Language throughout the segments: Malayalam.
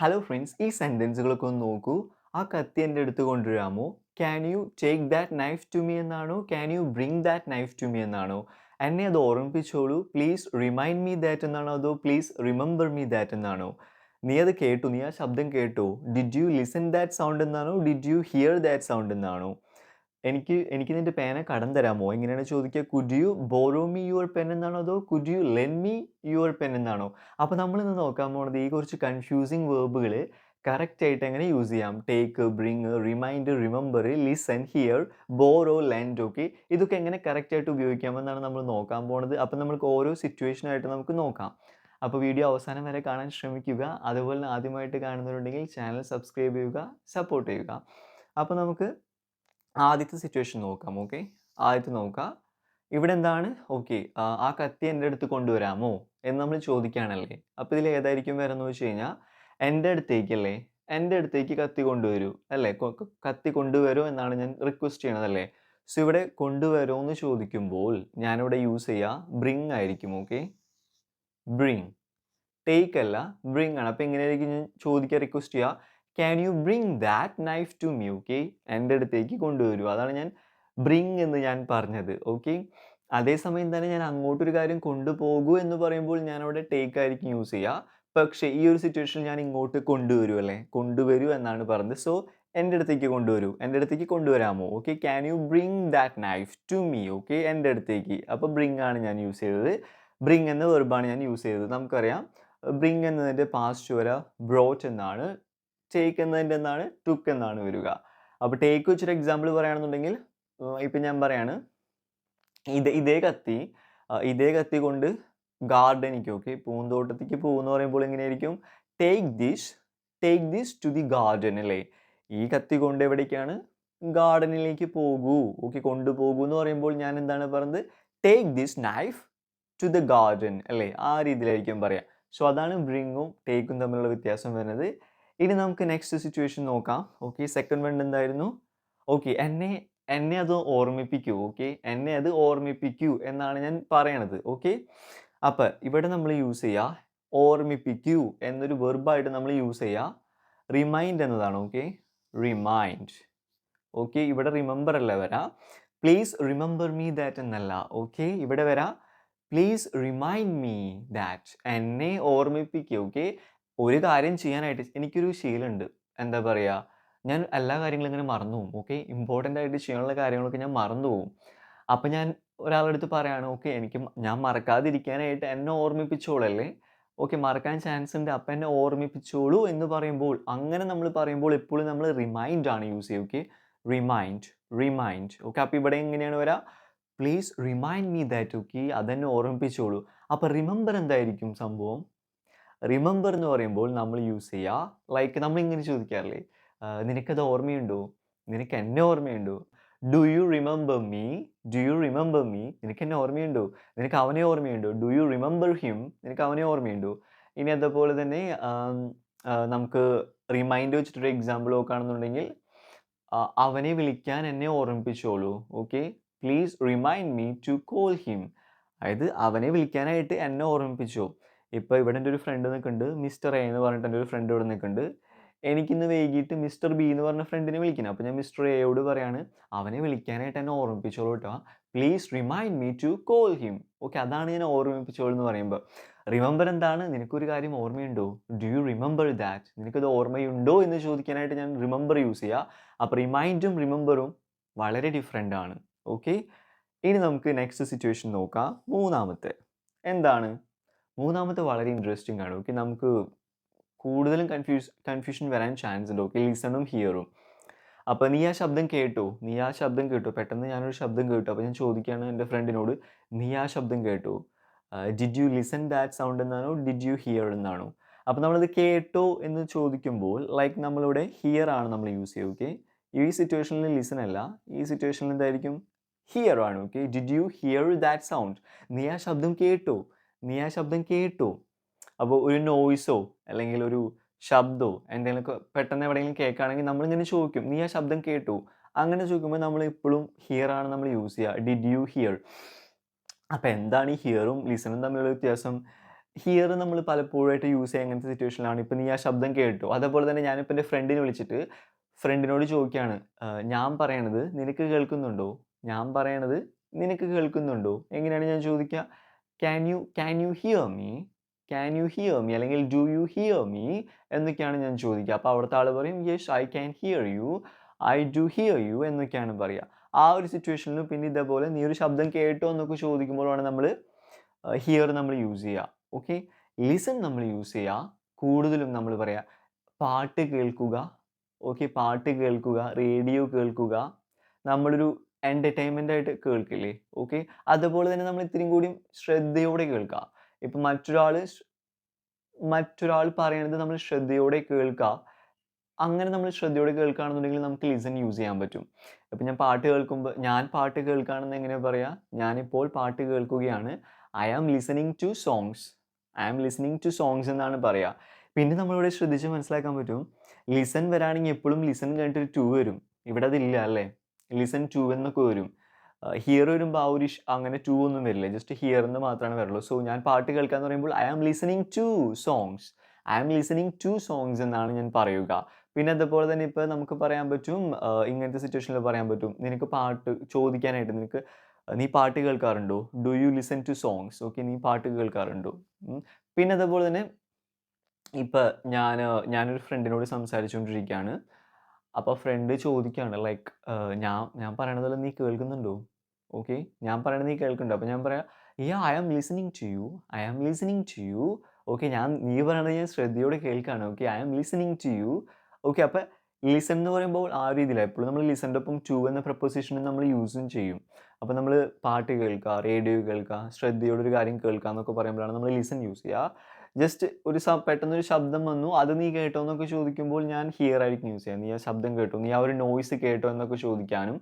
ഹലോ ഫ്രണ്ട്സ് ഈ സെന്റൻസുകളൊക്കെ ഒന്ന് നോക്കൂ. ആ കത്തി എന്റെ അടുത്ത് കൊണ്ടുവരാമോ? Can you take that knife to me എന്നാണോ? Can you bring that knife to me എന്നാണോ? എന്നെ അത് ഓർമ്മിപ്പിച്ചോളൂ. പ്ലീസ് റിമൈൻഡ് മീ ദാറ്റ് എന്നാണോ അതോ പ്ലീസ് റിമെമ്പർ മീ ദാറ്റ് എന്നാണോ? നീ അത് കേട്ടു നീ ആ ശബ്ദം കേട്ടോ. Did you listen that sound എന്നാണോ? Did you hear that sound എന്നാണോ? എനിക്ക് എനിക്ക് നിന്റെ പേന കടം തരാമോ? എങ്ങനെയാണ് ചോദിക്കുക? Could you borrow me your pen എന്നാണോ അതോ could you lend me your pen എന്നാണോ? അപ്പോൾ നമ്മൾ ഇന്ന് നോക്കാൻ പോകുന്നത് ഈ കുറച്ച് കൺഫ്യൂസിങ് വേർബുകൾ കറക്റ്റ് ആയിട്ട് എങ്ങനെ യൂസ് ചെയ്യാം? Take bring remind remember listen hear borrow lend okay ഇതൊക്കെ എങ്ങനെ കറക്റ്റ് ആയിട്ട് ഉപയോഗിക്കാമെന്നാണ് നമ്മൾ നോക്കാൻ പോണത്. അപ്പോൾ നമുക്ക് ഓരോ സിറ്റുവേഷനായിട്ട് നമുക്ക് നോക്കാം. അപ്പോൾ വീഡിയോ അവസാനം വരെ കാണാൻ ശ്രമിക്കുക. അതുപോലെ ആദ്യമായിട്ട് കാണുന്നവരുണ്ടെങ്കിൽ ചാനൽ സബ്സ്ക്രൈബ് ചെയ്യുക സപ്പോർട്ട് ചെയ്യുക. അപ്പോൾ നമുക്ക് ആദ്യത്തെ സിറ്റുവേഷൻ നോക്കാം ഓക്കെ ആദ്യത്തെ നോക്കാം. ഇവിടെ എന്താണ്? ഓക്കെ ആ കത്തി എന്റെ അടുത്ത് കൊണ്ടുവരാമോ എന്ന് നമ്മൾ ചോദിക്കുകയാണല്ലേ? അപ്പോൾ ഇതിൽ ഏതായിരിക്കും വരുന്നത് വെച്ച് കഴിഞ്ഞാൽ എന്റെ അടുത്തേക്കല്ലേ എന്റെ അടുത്തേക്ക് കത്തി കൊണ്ടുവരൂ അല്ലേ? കത്തി കൊണ്ടുവരൂ എന്നാണ് ഞാൻ റിക്വസ്റ്റ് ചെയ്യണത് അല്ലേ സോ ഇവിടെ കൊണ്ടുവരുമോ എന്ന് ചോദിക്കുമ്പോൾ ഞാനിവിടെ യൂസ് ചെയ്യുക ബ്രിങ് ആയിരിക്കും ഓക്കെ ബ്രിങ് ടേക്ക് അല്ല ബ്രിങ് ആണ്. അപ്പോൾ എങ്ങനെയായിരിക്കും ഞാൻ ചോദിക്കുക റിക്വസ്റ്റ് ചെയ്യുക can you bring that knife to me okay എന്റെ അടുത്തേക്ക് കൊണ്ടുവരൂ. അതാണ് ഞാൻ ബ്രിങ് എന്ന് ഞാൻ പറഞ്ഞത് ഓക്കെ അതേസമയം തന്നെ ഞാൻ അങ്ങോട്ടൊരു കാര്യം കൊണ്ടുപോകൂ എന്ന് പറയുമ്പോൾ ഞാൻ അവിടെ ടേക്ക് ആയിരിക്കും യൂസ് ചെയ്യുക. പക്ഷേ ഈ ഒരു സിറ്റുവേഷനിൽ ഞാൻ ഇങ്ങോട്ട് കൊണ്ടുവരൂ അല്ലേ? കൊണ്ടുവരൂ എന്നാണ് പറഞ്ഞത്. സോ എന്റെ അടുത്തേക്ക് കൊണ്ടുവരൂ. എന്റെ അടുത്തേക്ക് കൊണ്ടുവരാമോ? Okay can you bring that knife to me okay എന്റെ അടുത്തേക്ക്. അപ്പോൾ ബ്രിങ് ആണ് ഞാൻ യൂസ് ചെയ്തത്. ബ്രിങ് എന്ന വെർബാണ് ഞാൻ യൂസ് ചെയ്തത്. നമുക്കറിയാം. ബ്രിങ് എന്നതിന്റെ പാസ്റ്റ് വര ബ്രോട്ട് എന്നാണ്. ടേക്ക് എന്നതിന്റെ എന്താണ്? ടുക്ക് എന്നാണ് വരിക. അപ്പോൾ ടേക്ക് വെച്ചൊരു എക്സാമ്പിൾ പറയുകയാണെന്നുണ്ടെങ്കിൽ ഇപ്പം ഞാൻ പറയാണ് ഇത് ഇതേ കത്തി ഇതേ കത്തി കൊണ്ട് ഗാർഡനിക്ക് ഓക്കെ പൂന്തോട്ടത്തേക്ക് പോകുമെന്ന് പറയുമ്പോൾ എങ്ങനെയായിരിക്കും? Take this take this to the garden അല്ലേ? ഈ കത്തി കൊണ്ട് എവിടേക്കാണ്? ഗാർഡനിലേക്ക് പോകൂ ഓക്കെ കൊണ്ടുപോകൂ എന്ന് പറയുമ്പോൾ ഞാൻ എന്താണ് പറയുന്നത് take this knife to the garden അല്ലേ? ആ രീതിയിലായിരിക്കും പറയാം. സോ അതാണ് ബ്രിങ്ങും ടേക്കും തമ്മിലുള്ള വ്യത്യാസം വരുന്നത്. ഇനി നമുക്ക് നെക്സ്റ്റ് സിറ്റുവേഷൻ നോക്കാം. ഓക്കെ സെക്കൻഡ് വൺ എന്തായിരുന്നു? ഓക്കെ എന്നെ എന്നെ അത് ഓർമ്മിപ്പിക്കൂ. ഓക്കെ എന്നെ അത് ഓർമ്മിപ്പിക്കൂ എന്നാണ് ഞാൻ പറയണത്. ഓക്കെ അപ്പം ഇവിടെ നമ്മൾ യൂസ് ചെയ്യുക ഓർമ്മിപ്പിക്കൂ എന്നൊരു വെർബായിട്ട് നമ്മൾ യൂസ് ചെയ്യുക റിമൈൻഡ് എന്നതാണ് ഓക്കെ റിമൈൻഡ് ഓക്കെ ഇവിടെ റിമെമ്പർ അല്ല വരാം? പ്ലീസ് റിമെമ്പർ മീ ദാറ്റ് എന്നല്ല. ഓക്കെ ഇവിടെ വരാം. പ്ലീസ് റിമൈൻഡ് മീ ദാറ്റ് എന്നെ ഓർമ്മിപ്പിക്കുക ഓക്കെ ഒരു കാര്യം ചെയ്യാനായിട്ട് എനിക്കൊരു ശീലമുണ്ട്. എന്താ പറയുക ഞാൻ എല്ലാ കാര്യങ്ങളും ഇങ്ങനെ മറന്നു പോകും. ഓക്കെ ഇമ്പോർട്ടന്റ് ആയിട്ട് ചെയ്യാനുള്ള കാര്യങ്ങളൊക്കെ ഞാൻ മറന്നു പോകും. അപ്പം ഞാൻ ഒരാളുടെ അടുത്ത് പറയാണ് ഓക്കെ എനിക്ക് ഞാൻ മറക്കാതിരിക്കാനായിട്ട് എന്നെ ഓർമ്മിപ്പിച്ചോളല്ലേ? ഓക്കെ മറക്കാൻ ചാൻസ് ഉണ്ട്. അപ്പം എന്നെ ഓർമ്മിപ്പിച്ചോളൂ എന്ന് പറയുമ്പോൾ അങ്ങനെ നമ്മൾ പറയുമ്പോൾ എപ്പോഴും നമ്മൾ റിമൈൻഡ് ആണ് യൂസ് ചെയ്യുക. ഓക്കെ റിമൈൻഡ് റിമൈൻഡ് ഓക്കെ അപ്പോൾ ഇവിടെ എങ്ങനെയാണ് വരാം? Please remind me that okay അതെന്നെ ഓർമ്മിപ്പിച്ചോളൂ. അപ്പോൾ റിമെമ്പർ എന്തായിരിക്കും സംഭവം? റിമെമ്പർ എന്ന് പറയുമ്പോൾ നമ്മൾ യൂസ് ചെയ്യുക ലൈക്ക് നമ്മൾ ഇങ്ങനെ ചോദിക്കാറില്ലേ? നിനക്കത് ഓർമ്മയുണ്ടോ? നിനക്ക് എന്നെ ഓർമ്മയുണ്ടോ? Do you remember me do you remember me നിനക്ക് എന്നെ ഓർമ്മയുണ്ടോ? നിനക്ക് അവനെ ഓർമ്മയുണ്ടോ? ഡു യു റിമെമ്പർ ഹിം നിനക്ക് അവനെ ഓർമ്മയുണ്ടോ? ഇനി അതുപോലെ തന്നെ നമുക്ക് റിമൈൻഡ് വെച്ചിട്ടൊരു എക്സാമ്പിൾ നോക്കുകയാണെന്നുണ്ടെങ്കിൽ അവനെ വിളിക്കാൻ എന്നെ ഓർമ്മിപ്പിച്ചോളൂ. Okay please remind me to call him അതായത് അവനെ വിളിക്കാനായിട്ട് എന്നെ ഓർമ്മിപ്പിച്ചോ. ഇപ്പോൾ ഇവിടെ എന്റെ ഒരു ഫ്രണ്ട് നിൽക്കുന്നുണ്ട് മിസ്റ്റർ എ എന്ന് പറഞ്ഞിട്ട് എന്റെ ഒരു ഫ്രണ്ട് ഇവിടെ നിൽക്കുന്നുണ്ട് എനിക്കിന്ന് വൈകിട്ട് മിസ്റ്റർ ബി എന്ന് പറഞ്ഞ ഫ്രണ്ടിനെ വിളിക്കണം. അപ്പോൾ ഞാൻ മിസ്റ്റർ എയോട് പറയാണ് അവനെ വിളിക്കാനായിട്ട് എന്നെ ഓർമ്മിപ്പിച്ചോളൂ കേട്ടോ please remind me to call him okay അതാണ് ഞാൻ ഓർമ്മിപ്പിച്ചോളൂ എന്ന് പറയുമ്പോൾ റിമെമ്പർ എന്താണ്? നിനക്കൊരു കാര്യം ഓർമ്മയുണ്ടോ? ഡു യു റിമെമ്പർ ദാറ്റ് നിനക്കത് ഓർമ്മയുണ്ടോ എന്ന് ചോദിക്കാനായിട്ട് ഞാൻ റിമെമ്പർ യൂസ് ചെയ്യുക അപ്പോൾ റിമൈൻഡും റിമെമ്പറും വളരെ ഡിഫറെന്റ് ആണ്. ഓക്കെ ഇനി നമുക്ക് നെക്സ്റ്റ് സിറ്റുവേഷൻ നോക്കാം. മൂന്നാമത്തെ. എന്താണ്? മൂന്നാമത്തെ വളരെ ഇൻട്രസ്റ്റിംഗ് ആണ്. ഓക്കെ നമുക്ക് കൂടുതലും കൺഫ്യൂസ് കൺഫ്യൂഷൻ വരാൻ ചാൻസ് ഉണ്ട്. ഓക്കെ ലിസണും ഹിയറും അപ്പോൾ നീ ആ ശബ്ദം കേട്ടോ? നീ ആ ശബ്ദം കേട്ടോ? പെട്ടെന്ന് ഞാനൊരു ശബ്ദം കേട്ടു. അപ്പോൾ ഞാൻ ചോദിക്കുകയാണ് എന്റെ ഫ്രണ്ടിനോട് നീ ആ ശബ്ദം കേട്ടോ? Did you listen that sound എന്നാണോ? ഡിഡ് യു ഹിയർ എന്നാണോ? അപ്പോൾ നമ്മളത് കേട്ടോ എന്ന് ചോദിക്കുമ്പോൾ ലൈക്ക് നമ്മളിവിടെ ഹിയർ ആണ് നമ്മൾ യൂസ് ചെയ്യുക. ഓക്കെ ഈ സിറ്റുവേഷനിൽ ലിസൺ അല്ല. ഈ സിറ്റുവേഷനിൽ എന്തായിരിക്കും? ഹിയർ ആണ്. Okay did you hear that sound നീ ആ ശബ്ദം കേട്ടോ? നീ ആ ശബ്ദം കേട്ടോ. അപ്പോൾ ഒരു നോയിസോ അല്ലെങ്കിൽ ഒരു ശബ്ദമോ എന്തെങ്കിലുമൊക്കെ പെട്ടെന്ന് എവിടെയെങ്കിലും കേൾക്കുകയാണെങ്കിൽ നമ്മളിങ്ങനെ ചോദിക്കും നീ ആ ശബ്ദം കേട്ടോ? അങ്ങനെ ചോദിക്കുമ്പോൾ നമ്മൾ ഇപ്പോഴും ഹിയർ ആണ് നമ്മൾ യൂസ് ചെയ്യുക. ഡിഡ് യു ഹിയർ അപ്പോൾ എന്താണ് ഈ ഹിയറും ലിസണും തമ്മിലുള്ള വ്യത്യാസം? ഹിയർ നമ്മൾ പലപ്പോഴായിട്ട് യൂസ് ചെയ്യുക അങ്ങനത്തെ സിറ്റുവേഷനിലാണ് ഇപ്പം നീ ആ ശബ്ദം കേട്ടു. അതേപോലെ തന്നെ ഞാനിപ്പോൾ എന്റെ ഫ്രണ്ടിനെ വിളിച്ചിട്ട് ഫ്രണ്ടിനോട് ചോദിക്കുകയാണ് "ആഹ്, ഞാൻ പറയണത് നിനക്ക് കേൾക്കുന്നുണ്ടോ? ഞാൻ പറയണത് നിനക്ക് കേൾക്കുന്നുണ്ടോ? എങ്ങനെയാണ് ഞാൻ ചോദിക്കുക? Can you can you hear me can you hear me അല്ലെങ്കിൽ ഡു യു ഹിയർ മീ എന്നൊക്കെയാണ് ഞാൻ ചോദിക്കുക. അപ്പോൾ അവിടുത്തെ ആൾ പറയും yes I can hear you I do hear you എന്നൊക്കെയാണ് പറയുക ആ ഒരു സിറ്റുവേഷനിൽ പിന്നെ ഇതേപോലെ നീ ഒരു ശബ്ദം കേട്ടോ എന്നൊക്കെ ചോദിക്കുമ്പോഴാണ് നമ്മൾ ഹിയർ നമ്മൾ യൂസ് ചെയ്യുക ഓക്കെ ലിസൺ നമ്മൾ യൂസ് ചെയ്യുക കൂടുതലും നമ്മൾ പറയുക പാട്ട് കേൾക്കുക. ഓക്കെ പാട്ട് കേൾക്കുക. റേഡിയോ കേൾക്കുക. നമ്മളൊരു എന്റർടൈൻമെന്റ് ആയിട്ട് കേൾക്കില്ലേ? ഓക്കെ അതുപോലെ തന്നെ നമ്മൾ ഇത്രയും കൂടി ശ്രദ്ധയോടെ കേൾക്കുക ഇപ്പം മറ്റൊരാൾ മറ്റൊരാൾ പറയണത് നമ്മൾ ശ്രദ്ധയോടെ കേൾക്കുക അങ്ങനെ നമ്മൾ ശ്രദ്ധയോടെ കേൾക്കുകയാണെന്നുണ്ടെങ്കിൽ നമുക്ക് ലിസൺ യൂസ് ചെയ്യാൻ പറ്റും. ഇപ്പം ഞാൻ പാട്ട് കേൾക്കുമ്പോൾ ഞാൻ പാട്ട് കേൾക്കുകയാണെന്ന് എങ്ങനെയാണ് പറയാം? ഞാനിപ്പോൾ പാട്ട് കേൾക്കുകയാണ്. I am listening to songs I am listening to songs എന്നാണ് പറയുക പിന്നെ നമ്മളിവിടെ ശ്രദ്ധിച്ച് മനസ്സിലാക്കാൻ പറ്റും. ലിസൺ വരാണെങ്കിൽ എപ്പോഴും ലിസൺ കഴിഞ്ഞിട്ട് ഒരു ടു വരും. ഇവിടെ അതില്ല അല്ലേ? ലിസൺ ടു എന്നൊക്കെ വരും. ഹിയർ വരുമ്പോൾ ആ ഒരു അങ്ങനെ ടു ഒന്നും വരില്ല. ജസ്റ്റ് ഹിയർ എന്ന് മാത്രമാണ് വരുള്ളൂ. സോ ഞാൻ പാട്ട് കേൾക്കാന്ന് പറയുമ്പോൾ I am listening to songs I am listening to songs എന്നാണ് ഞാൻ പറയുക. പിന്നെ അതുപോലെ തന്നെ ഇപ്പോൾ നമുക്ക് പറയാൻ പറ്റും ഇങ്ങനത്തെ സിറ്റുവേഷനിൽ പറയാൻ പറ്റും. നിനക്ക് പാട്ട് ചോദിക്കാനായിട്ട് നിനക്ക് നീ പാട്ട് കേൾക്കാറുണ്ടോ? Do you listen to songs okay നീ പാട്ട് കേൾക്കാറുണ്ടോ? പിന്നെ അതുപോലെ തന്നെ ഇപ്പം ഞാൻ ഞാനൊരു ഫ്രണ്ടിനോട് സംസാരിച്ചുകൊണ്ടിരിക്കുകയാണ് അപ്പോൾ ഫ്രണ്ട് ചോദിക്കുകയാണ് ലൈക്ക് ഞാൻ ഞാൻ പറയണതെല്ലാം നീ കേൾക്കുന്നുണ്ടോ? ഓക്കെ ഞാൻ പറയണത് നീ കേൾക്കുന്നുണ്ടോ? അപ്പോൾ ഞാൻ പറയാം ഈ I am listening to you I am listening to you okay ഞാൻ നീ പറയണത് ഞാൻ ശ്രദ്ധയോടെ കേൾക്കുകയാണ് okay I am listening to you okay അപ്പോൾ ലിസൺ എന്ന് പറയുമ്പോൾ ആ രീതിയിലാണ് എപ്പോഴും നമ്മൾ ലിസണിന്റെ ഒപ്പം ടു എന്ന പ്രപ്പോസിഷനും നമ്മൾ യൂസും ചെയ്യും. അപ്പോൾ നമ്മൾ പാട്ട് കേൾക്കുക റേഡിയോ കേൾക്കുക ശ്രദ്ധയോടെ ഒരു കാര്യം കേൾക്കുക എന്നൊക്കെ പറയുമ്പോഴാണ് നമ്മൾ ലിസൺ യൂസ് ചെയ്യുക. ജസ്റ്റ് ഒരു സ പെട്ടെന്നൊരു ശബ്ദം വന്നു. അത് നീ കേട്ടോ എന്നൊക്കെ ചോദിക്കുമ്പോൾ ഞാൻ ഹിയർ ആയിരിക്കും യൂസ് ചെയ്യാം നീ ആ ശബ്ദം കേട്ടോ. നീ ആ ഒരു നോയ്സ് കേട്ടോ എന്നൊക്കെ ചോദിക്കാനും.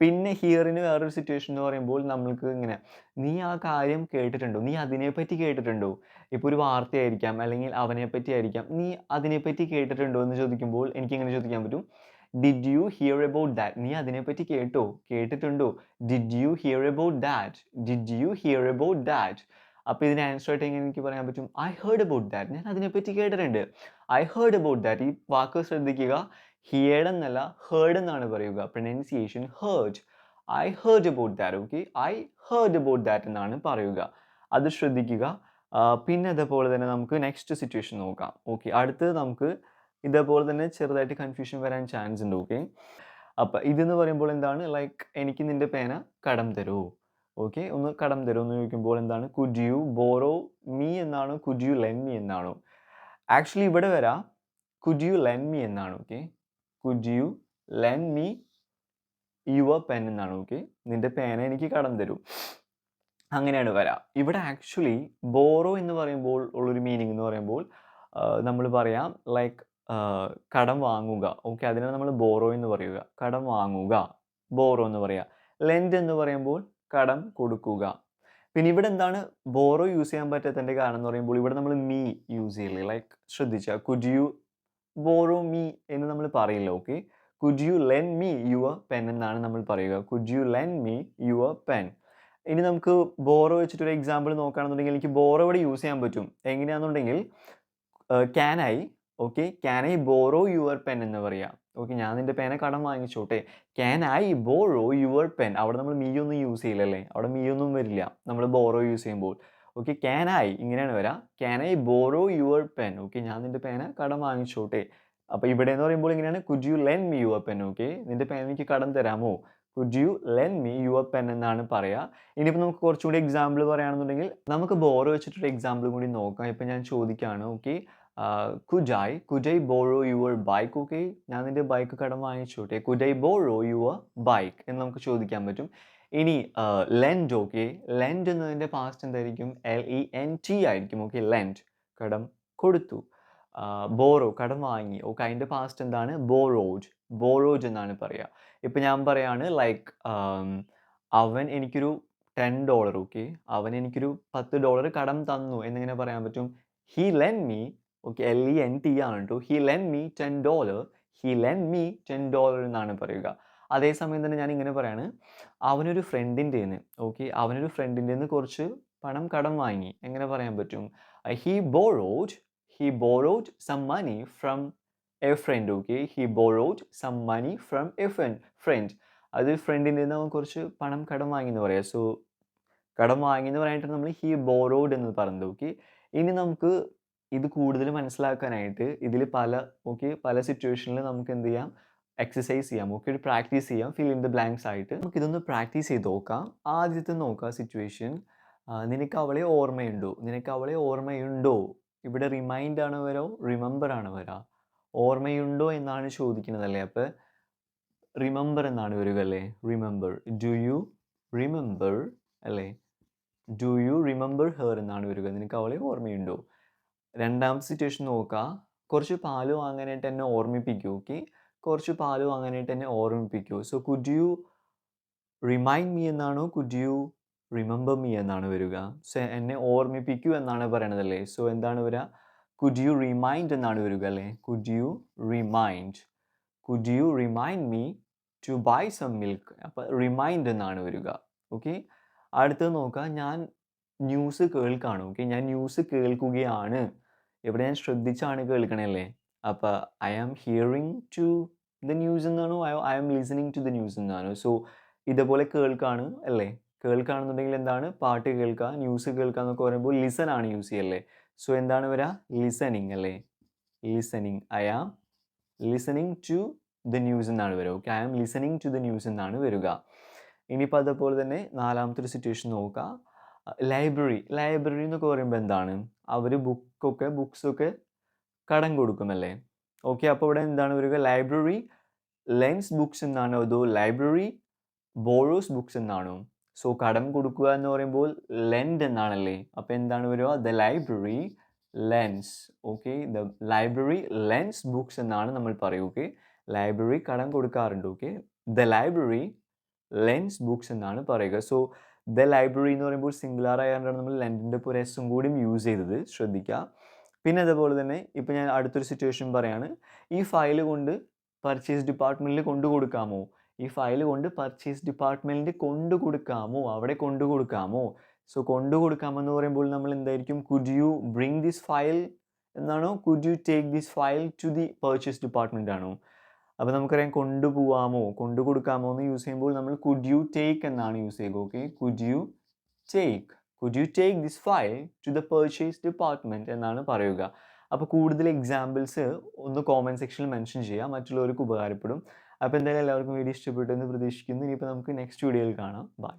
പിന്നെ ഹിയറിന് വേറൊരു സിറ്റുവേഷൻ എന്ന് പറയുമ്പോൾ നമ്മൾക്ക് ഇങ്ങനെ നീ ആ കാര്യം കേട്ടിട്ടുണ്ടോ? നീ അതിനെപ്പറ്റി കേട്ടിട്ടുണ്ടോ? ഇപ്പോൾ ഒരു വാർത്തയായിരിക്കാം അല്ലെങ്കിൽ അവനെപ്പറ്റി ആയിരിക്കാം. നീ അതിനെപ്പറ്റി കേട്ടിട്ടുണ്ടോ? എന്ന് ചോദിക്കുമ്പോൾ എനിക്ക് എങ്ങനെ ചോദിക്കാൻ പറ്റും? Did you hear about that നീ അതിനെപ്പറ്റി കേട്ടോ? കേട്ടിട്ടുണ്ടോ? Did you hear about that did you hear about that അപ്പോൾ ഇതിന് ആൻസർ ആയിട്ട് എങ്ങനെ എനിക്ക് പറയാൻ പറ്റും? ഐ ഹേർഡ് അബൌട്ട് ദാറ്റ് ഞാൻ അതിനെപ്പറ്റി കേട്ടിട്ടുണ്ട്. ഐ ഹേർഡ് അബൌട്ട് ദാറ്റ് ഈ വാക്ക് ശ്രദ്ധിക്കുക. ഹിയേഡ് എന്നല്ല ഹേർഡ് എന്നാണ് പറയുക. Pronunciation heard I heard about that okay I heard about that എന്നാണ് പറയുക. അത് ശ്രദ്ധിക്കുക. പിന്നെ അതേപോലെ തന്നെ നമുക്ക് നെക്സ്റ്റ് സിറ്റുവേഷൻ നോക്കാം. ഓക്കെ അടുത്തത് നമുക്ക് ഇതേപോലെ തന്നെ ചെറുതായിട്ട് കൺഫ്യൂഷൻ വരാൻ ചാൻസ് ഉണ്ട് ഓക്കെ അപ്പം ഇതെന്ന് പറയുമ്പോൾ എന്താണ്? ലൈക്ക് എനിക്ക് നിന്റെ പേന കടം തരുമോ ഓക്കെ ഒന്ന് കടം തരും എന്ന് ചോദിക്കുമ്പോൾ എന്താണ്? കുഡ് യു ബോറോ മീ എന്നാണോ? കുഡ് യു ലെൻ മീ എന്നാണോ? ആക്ച്വലി ഇവിടെ വരാം. കുഡ് യു ലെൻ മീ എന്നാണ് okay could you lend me your pen okay okay നിന്റെ പേന എനിക്ക് കടം തരൂ. അങ്ങനെയാണ് വരാം. ഇവിടെ ആക്ച്വലി ബോറോ എന്ന് പറയുമ്പോൾ ഉള്ളൊരു മീനിങ് എന്ന് പറയുമ്പോൾ നമ്മൾ പറയാം ലൈക്ക് കടം വാങ്ങുക. ഓക്കെ അതിനാണ് നമ്മൾ ബോറോ എന്ന് പറയുക. കടം വാങ്ങുക. ബോറോ എന്ന് പറയുക ലെൻഡ് എന്ന് പറയുമ്പോൾ കടം കൊടുക്കുക. പിന്നെ ഇവിടെ എന്താണ്? ബോറോ യൂസ് ചെയ്യാൻ പറ്റാത്തതിന്റെ കാരണം എന്ന് പറയുമ്പോൾ ഇവിടെ നമ്മൾ മീ യൂസ് ചെയ്യില്ലേ? ലൈക്ക് ശ്രദ്ധിച്ചാൽ കുഡ് യു ബോറോ മീ എന്ന് നമ്മൾ പറയില്ല? Okay could you lend me your pen എന്നാണ് നമ്മൾ പറയുക. Could you lend me your pen ഇനി നമുക്ക് ബോറോ വെച്ചിട്ടൊരു എക്സാമ്പിൾ നോക്കുകയാണെന്നുണ്ടെങ്കിൽ എനിക്ക് ബോറോ ഇവിടെ യൂസ് ചെയ്യാൻ പറ്റും. എങ്ങനെയാണെന്നുണ്ടെങ്കിൽ can I okay can I borrow your pen എന്ന് പറയാം ഓക്കെ ഞാൻ നിന്റെ പേന കടം വാങ്ങിച്ചോട്ടെ. Can I borrow your pen അവിടെ നമ്മൾ മീ ഒന്നും യൂസ് ചെയ്യില്ലല്ലേ? അവിടെ മീ ഒന്നും വരില്ല. നമ്മൾ ബോറോ യൂസ് ചെയ്യുമ്പോൾ. ഓക്കെ ക്യാൻ ഐ ഇങ്ങനെയാണ് വരാം. Can I borrow your pen okay ഞാൻ നിന്റെ പേന കടം വാങ്ങിച്ചോട്ടെ. അപ്പോൾ ഇവിടെ എന്ന് പറയുമ്പോൾ ഇങ്ങനെയാണ്. Could you lend me your pen okay നിന്റെ പേന എനിക്ക് കടം തരാമോ? Could you lend me your pen എന്നാണ് പറയുക ഇനിയിപ്പോൾ നമുക്ക് കുറച്ചുകൂടി എക്സാമ്പിൾ പറയുകയാണെന്നുണ്ടെങ്കിൽ നമുക്ക് ബോറോ വെച്ചിട്ടൊരു എക്സാമ്പിൾ കൂടി നോക്കാം. ഇപ്പം ഞാൻ ചോദിക്കുകയാണ് okay could I could I borrow your bike okay? ഞാൻ നിന്റെ ബൈക്ക് കടം വാങ്ങിച്ചോട്ടെ. Could I borrow your bike എന്ന് നമുക്ക് ചോദിക്കാൻ പറ്റും. ഇനി ലെൻഡ് ഓക്കെ? ലെൻഡ് എന്നതിന്റെ പാസ്റ്റ് എന്തായിരിക്കും? എൽ ഇ എൻ ടി ആയിരിക്കും. ഓക്കെ ലെൻഡ് കടം കൊടുത്തു. ബോറോ കടം വാങ്ങി. ഓക്കെ അതിന്റെ പാസ്റ്റ് എന്താണ്? ബോറോജ്. ബോറോജ് എന്നാണ് പറയുക. ഇപ്പം ഞാൻ പറയാണ് ലൈക്ക് അവൻ എനിക്കൊരു ടെൻ ഡോളർ ഓക്കെ? അവൻ എനിക്കൊരു പത്ത് ഡോളർ കടം തന്നു എന്നിങ്ങനെ പറയാൻ പറ്റും. He lent me okay L E N T ആണ് കേട്ടോ he lent me ten dollar he lent me ten dollar എന്നാണ് പറയുക. അതേസമയം തന്നെ ഞാൻ ഇങ്ങനെ പറയാണ്. അവനൊരു ഫ്രണ്ടിന്റെ നിന്ന് ഓക്കെ അവനൊരു ഫ്രണ്ടിന്റെ നിന്ന് കുറച്ച് പണം കടം വാങ്ങി. എങ്ങനെ പറയാൻ പറ്റും? He borrowed he borrowed some money from a friend okay he borrowed some money from a friend friend അത് ഫ്രണ്ടിന്റെ നിന്ന് അവൻ കുറച്ച് പണം കടം വാങ്ങി എന്ന് പറയാം. സോ കടം വാങ്ങി എന്ന് പറയാനായിട്ട് നമ്മൾ ഹി ബോറോഡ് എന്ന് പറഞ്ഞത്. ഓക്കെ ഇനി നമുക്ക് ഇത് കൂടുതൽ മനസ്സിലാക്കാനായിട്ട് ഇതിൽ പല ഓക്കെ പല സിറ്റുവേഷനിൽ നമുക്ക് എന്ത് ചെയ്യാം? എക്സസൈസ് ചെയ്യാം. ഓക്കെ ഒരു പ്രാക്ടീസ് ചെയ്യാം. ഫിൽ ഇൻ ദ ബ്ലാങ്ക്സ് ആയിട്ട്. നമുക്ക് ഇതൊന്ന് പ്രാക്ടീസ് ചെയ്ത് നോക്കാം. ആദ്യത്തെ നോക്കാം സിറ്റുവേഷൻ നിനക്ക് അവളെ ഓർമ്മയുണ്ടോ? നിനക്ക് അവളെ ഓർമ്മയുണ്ടോ? ഇവിടെ റിമൈൻഡ് ആണ് വരോ? റിമെമ്പർ ആണ് വരാ. ഓർമ്മയുണ്ടോ എന്നാണ് ചോദിക്കുന്നതല്ലേ? അപ്പോൾ റിമെമ്പർ എന്നാണ് വരിക അല്ലേ? റിമെമ്പർ ഡു യു റിമെമ്പർ അല്ലേ? ഡു യു റിമെമ്പർ ഹെർ എന്നാണ് വരിക. നിനക്ക് അവളെ ഓർമ്മയുണ്ടോ? രണ്ടാമത്തെ സിറ്റുവേഷൻ നോക്കുക കുറച്ച് പാൽ വാങ്ങാനായിട്ട് എന്നെ ഓർമ്മിപ്പിക്കൂ ഓക്കെ കുറച്ച് പാൽ വാങ്ങാനായിട്ട് എന്നെ ഓർമ്മിപ്പിക്കൂ. So could you remind me എന്നാണോ? കുഡ് യു റിമെമ്പർ മീ എന്നാണ് വരിക. സോ എന്നെ ഓർമ്മിപ്പിക്കൂ എന്നാണ് പറയണത് അല്ലേ? സോ എന്താണ് വരിക? കുഡ് യു റിമൈൻഡ് എന്നാണ് വരിക അല്ലേ? Could you remind could you remind me to buy some milk അപ്പോൾ റിമൈൻഡ് എന്നാണ് വരിക ഓക്കെ അടുത്തത് നോക്കാം. ഞാൻ ന്യൂസ് കേൾക്കാണ് ഓക്കെ ഞാൻ ന്യൂസ് കേൾക്കുകയാണ്. ഇവിടെ ഞാൻ ശ്രദ്ധിച്ചാണ് കേൾക്കണല്ലേ? അപ്പോൾ I am hearing to the news എന്നാണോ I am listening to the news എന്നാണോ. സോ ഇതേപോലെ കേൾക്കാണ് അല്ലേ? കേൾക്കുകയാണെന്നുണ്ടെങ്കിൽ എന്താണ്? പാട്ട് കേൾക്കുക ന്യൂസ് കേൾക്കുക എന്നൊക്കെ പറയുമ്പോൾ ലിസൺ ആണ് യൂസ് ചെയ്യല്ലേ? സോ എന്താണ് വരിക ലിസണിങ് അല്ലേ? Listening I am listening to the news എന്നാണ് വരിക okay I am listening to the news എന്നാണ് വരിക. ഇനിയിപ്പോൾ അതേപോലെ തന്നെ നാലാമത്തെ ഒരു സിറ്റുവേഷൻ നോക്കുക ലൈബ്രറി ലൈബ്രറി എന്നൊക്കെ പറയുമ്പോൾ എന്താണ്? അവർ ബുക്കൊക്കെ ബുക്സൊക്കെ കടം കൊടുക്കുന്നല്ലേ? ഓക്കെ അപ്പോൾ ഇവിടെ എന്താണ് വരിക? ലൈബ്രറി ലെൻസ് ബുക്സ് എന്നാണ്. അതോ ലൈബ്രറി ബോറോസ് ബുക്സ് എന്നാണോ. സോ കടം കൊടുക്കുക എന്ന് പറയുമ്പോൾ ലെൻഡ് എന്നാണല്ലേ? അപ്പോൾ എന്താണ് വരിക? The library lends okay the library lends books എന്നാണ് നമ്മൾ പറയുക. ഓക്കെ ലൈബ്രറി കടം കൊടുക്കാറുണ്ട്. Okay the library lends books എന്നാണ് പറയുക. സോ ദ ലൈബ്രറി എന്ന് പറയുമ്പോൾ സിംഗുലാർ ആയതുകൊണ്ടാണ് നമ്മൾ ലണ്ടന്റെ പുരേശം കൂടിയും യൂസ് ചെയ്തത്. ശ്രദ്ധിക്കുക. പിന്നെ അതേപോലെ തന്നെ ഇപ്പോൾ ഞാൻ അടുത്തൊരു സിറ്റുവേഷൻ പറയാണ്. ഈ ഫയൽ കൊണ്ട് പർച്ചേസ് ഡിപ്പാർട്ട്മെന്റിൽ കൊണ്ടു കൊടുക്കാമോ? ഈ ഫയൽ കൊണ്ട് പർച്ചേസ് ഡിപ്പാർട്ട്മെന്റിൽ കൊണ്ടു കൊടുക്കാമോ? അവിടെ കൊണ്ടു കൊടുക്കാമോ? സോ കൊണ്ടു കൊടുക്കാമെന്ന് പറയുമ്പോൾ നമ്മൾ എന്തായിരിക്കും? Could you bring this file എന്നാണോ? Could you take this file to the purchase department ആണോ? അപ്പോൾ നമുക്കറിയാം കൊണ്ടുപോകാമോ കൊണ്ടു കൊടുക്കാമോ എന്ന് യൂസ് ചെയ്യുമ്പോൾ നമ്മൾ കുഡ് യു ടേക്ക് എന്നാണ് യൂസ് ചെയ്യുക okay could you take could you take this file to the purchase department എന്നാണ് പറയുക. അപ്പോൾ കൂടുതൽ എക്സാമ്പിൾസ് ഒന്ന് കോമെന്റ് സെക്ഷനിൽ മെൻഷൻ ചെയ്യാം മറ്റുള്ളവർക്ക് ഉപകാരപ്പെടും. അപ്പോൾ എന്തായാലും എല്ലാവർക്കും വീഡിയോ ഇഷ്ടപ്പെട്ടു എന്ന് പ്രതീക്ഷിക്കുന്നു. ഇനിയിപ്പോൾ നമുക്ക് നെക്സ്റ്റ് വീഡിയോയിൽ കാണാം. ബൈ